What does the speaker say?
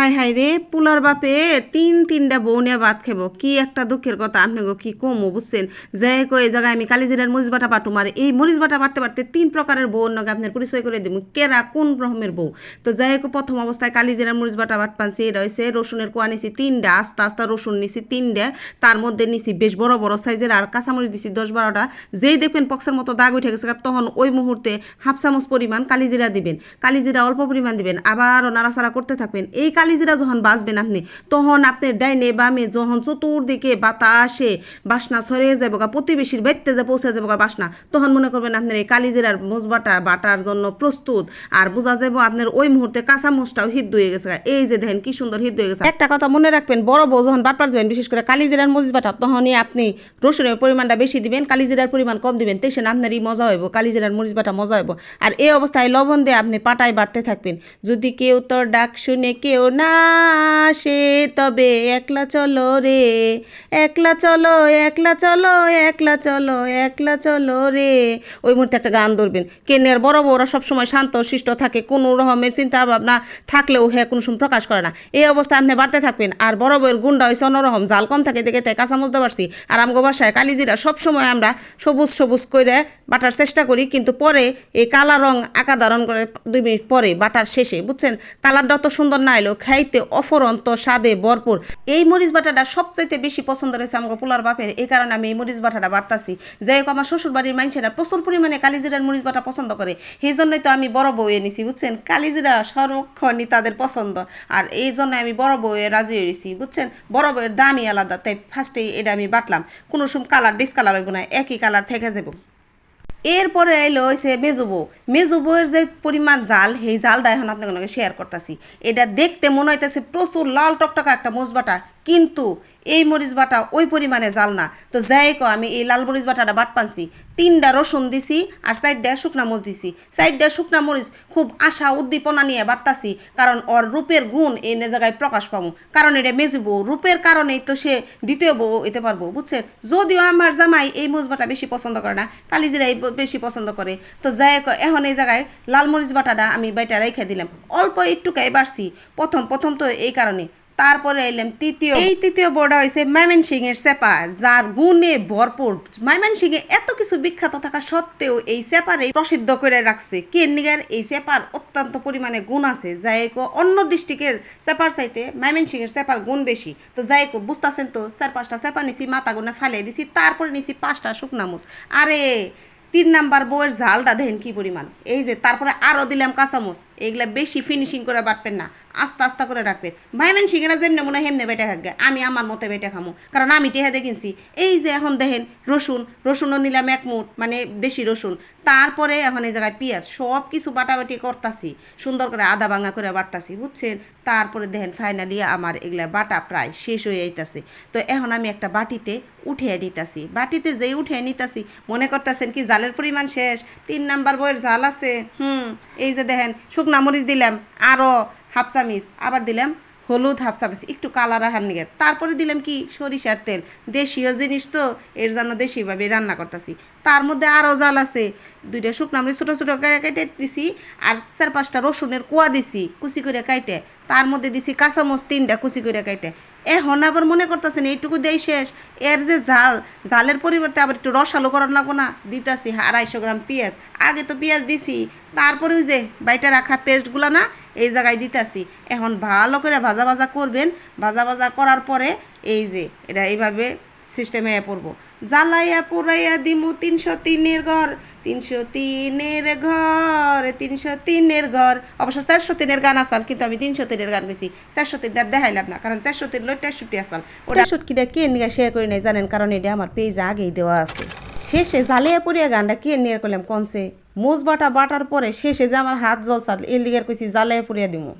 High high রে, পুলার বাপে, তিন তিনটা বউ নিয়ে ভাত খাব কি একটা দুঃখের কথা, আপনি গো কি কমো, বুঝছেন? যে কো এই জায়গায় আমি কালিজিরার মরিচ বাটা পাটু মারে, এই মরিচ বাটা পারতে পারতে তিন প্রকারের বউ নগে আপনার পরিচয় করে দিব কেরা, কোন রকমের বউ? তো যাই হোক, প্রথম অবস্থায় কালিজিরার মরিচ বাটা বাট পানছি হয়েছে রসুনের কোয়া নিছি তিনটা, আস্তে আস্তে রসুন নিছি তিনটা, তার মধ্যে নিছি বেশ বড় বড় সাইজের আর কাঁচামরিচ দিছি দশ বারোটা। যেই দেখবেন পক্সের মতো দাগ উঠে গেছে, তখন ওই মুহূর্তে হাফ চামচ পরিমাণ কালিজিরা দিবেন। কালিজিরা অল্প পরিমাণ দিবেন, আবারও নাড়াচাড়া করতে থাকবেন। এই কালিজিরা যখন বাজবেন আপনি, তখন আপনার ডাইনে বামে যখন চতুর্দিকে বাতাসে বাসনা ছড়িয়ে যাব গা প্রতিবেশীর বাইতে যে পৌঁছে যাব গা বাসনা, তখন মনে করবেন আপনার এই কালিজিরার মোজবাটা বাটার জন্য প্রস্তুত। আর বোঝা যাব আপনার ওই মুহূর্তে কাঁচা মোষটাও হিদ্ধ হয়ে গেছে। এই যে দেখেন কি সুন্দর হিদ্ধ হয়ে গেছে। একটা কথা মনে রাখবেন, বড় বউ যখন বাটপার যাবেন, বিশেষ করে কালিজিরার মরিচ বাটা তখনই আপনি রসুনের পরিমাণটা বেশি দিবেন কালিজিরার পরিমাণ কম দিবেন তেসে আপনারই মজা হইব কালিজিরার মরিচ বাটা মজা হইব। আর এই অবস্থায় লবণ দিয়ে আপনি পাটায় বাড়তে থাকবেন। যদি কেউ তোর ডাক শুনে, কেউ না সে তবে একলা চলো রে। একলা চলো একলা চলো একলা চলো একলা চলো রে। ওই মুহূর্তে একটা গান ধরবেন। কেনের বড় বড়রা সবসময় শান্ত, শিষ্ট থাকে, কোনো রকমের চিন্তা ভাবনা থাকলেও হ্যাঁ কোনো সময় প্রকাশ করে না। এই অবস্থায় আপনি বাড়তে থাকবেন। আর বড় বউয়ের গুন্ডা হয়েছে অন্যরকম জাল কম থাকে দেখে তাই কাঁচা মজতে পারছি আর আমগো বাসায় কালিজিরা সবসময় আমরা সবুজ সবুজ করে বাটার চেষ্টা করি, কিন্তু পরে এই কালা রং আকার ধারণ করে দুই মিনিট পরে বাটার শেষে, বুঝছেন? কালারটা অত সুন্দর না এলো খাইতে অফরন্ত স্বাদে ভরপুর। এই মরিচ বাটাটা সবচাইতে বেশি পছন্দ রয়েছে আমাকে পোলার বাপের। এই কারণে আমি এই মরিচ বাটাটা বাড়তাছি। যাই হোক, আমার শ্বশুর বাড়ির মানুষেরা প্রচুর পরিমাণে কালিজিরার মরিচ বাটা পছন্দ করে। সেই জন্যই তো আমি বড় বউয়ে নিছি, বুঝছেন? কালিজিরা সর্বক্ষণই তাদের পছন্দ। আর এই জন্য আমি বড় বউয়ে রাজি হয়েছি, বুঝছেন? বড় বউয়ের দামই আলাদা, তাই ফার্স্টেই এটা আমি বাটলাম। কোনো সময় কালার ডিসকালার হইব না, একই কালার থেকে যাব এরপরে এলো হয়েছে মেজুবো মেজুবোয়ের যে পরিমাণ জাল, সেই জালটা এখন আপনাদের শেয়ার করতেছি। এটা দেখতে মনে হইতেছে প্রচুর লাল টকটকা একটা মরিচ কিন্তু এই মরিচ বাটা ওই পরিমাণে জাল না। তো যাই কো, আমি এই লাল মরিচ বাটাটা বাট পানছি। তিনটা রসুন দিছি আর সাইডটা শুকনা মরিচ দিছি। সাইডটা শুকনা মরিচ খুব আশা, উদ্দীপনা নিয়ে বাড়তাছি, কারণ ওর রূপের গুণ এই জায়গায় প্রকাশ পাবো কারণ এটা মেজবো রূপের কারণেই তো সে দ্বিতীয় বউ হইতে পারব, বুঝছেন? যদিও আমার জামাই এই মরিচ বাটা বেশি পছন্দ করে না কালিজিরাই বেশি পছন্দ করে। তো যাই হোক এখন এই জায়গায় লাল মরিচ বাটাটা আমি বাইটা রেখে দিলাম। অল্প একটুকাই বাড়ছি। প্রথম প্রথম তো এই কারণে। তারপরে এলাম তৃতীয় এই তৃতীয় বোর্ডা হয়েছে মাইমেন সিং এর সেপা, যার গুণে ভরপুর। মাইমেন সিং এ এত কিছু বিখ্যাত থাকা সত্ত্বেও এই সেপারে প্রসিদ্ধ করে রাখছে। কেনিগার এই সেপার অত্যন্ত পরিমাণে গুণ আছে। যাই অন্য ডিস্ট্রিক্টের সেপার চাইতে মাইমেন সিং এর সেপার গুণ বেশি। তো যাই বুঝতেছেন তো, চার পাঁচটা সেপা নিছি, মাথা গুনে ফালিয়ে দিছি, তারপরে নিছি পাঁচটা শুকনা মুচ আরে তিন নাম্বার বউয়ের ঝালটা দেখেন কি পরিমাণ। এই যে তারপরে আরও দিলাম কাঁচামচ এইগুলা বেশি ফিনিশিং করে বাটবেন না। আস্তে আস্তে করে রাখবেন। ভাইমেন শিখেরা যেমনি মনে হয় হেমনে বেটে থাকবে আমি আমার মতে বেটে খামো। কারণ আমি টেহা দেখিনছি এই যে এখন দেখেন রসুন, রসুনও নিলাম এক মুঠ মানে দেশি রসুন। তারপরে এখন এই জায়গায় পেঁয়াজ। সব কিছু বাটাবাটি করতাছি। সুন্দর করে আদা ভাঙা করে বাটতাছি, বুঝছেন? তারপরে দেখেন ফাইনালি আমার এগুলা বাটা প্রায় শেষ হয়ে যাইতাছে। তো এখন আমি একটা বাটিতে উঠিয়ে নিতাছি। বাটিতে যেই উঠিয়ে নিতাছি, মনে করতেছেন কি জালের পরিমাণ শেষ, তিন নাম্বার বইয়ের জাল আছে, হুম, এই যে দেখেন, শুকনা মরিচ দিলাম আরও হাফ চামিচ, আবার দিলাম হলুদ হাফ চামিচ, একটু কালার আহার নিগে তারপরে দিলাম কি, সরিষার তেল, দেশীয় জিনিস তো, এর জন্য দেশিভাবে রান্না করতেছি। তার মধ্যে আরও জাল আছে, দুইটা শুকনা মরিচ ছোটো ছোটো করে কেটে দিছি, আর চার পাঁচটা রসুনের কুয়া দিছি, কুচি করে কাইটে তার মধ্যে দিছি কাঁচামচ তিনটা কুচি করে কাইটে এখন আবার মনে করতেছেন এইটুকু দেই শেষ। এর যে ঝাল জালের পরিবর্তে আবার একটু রসালো করার লাগবো না? দিতাছি আড়াইশো গ্রাম পেঁয়াজ। আগে তো পেঁয়াজ দিছি তারপরেও যে বাইটা রাখা পেস্টগুলো না, এই জায়গায় দিতাছি। এখন ভালো করে ভাজা ভাজা করবেন। ভাজা ভাজা করার পরে এই যে, এটা এইভাবে সিস্টেমে পড়ব। জ্বালাইয়া পুরাইয়া দিমু তিনশো তিনের ঘর। তিনশো তিনের ঘর, তিনশো তিনের ঘর। অবশ্য চারশো তিনের গান আসাল, কিন্তু আমি তিনশো তিনের গান গেছি চারশো তিনটা দেখাইলাম না, কারণ চারশো তিন লই চারশোটি আসাল। ওটা কে নিয়ে শেয়ার করে নেই জানেন? কারণ এটা আমার পেজ আগেই দেওয়া আছে। শেষে জালিয়া পুরিয়া গানটা কে নিয়ে করলাম? কনসে মোজ বাটা বাটার পরে শেষে যে আমার হাত জলসাল এর লিগের কইছি জালিয়া পুরিয়া দিমু।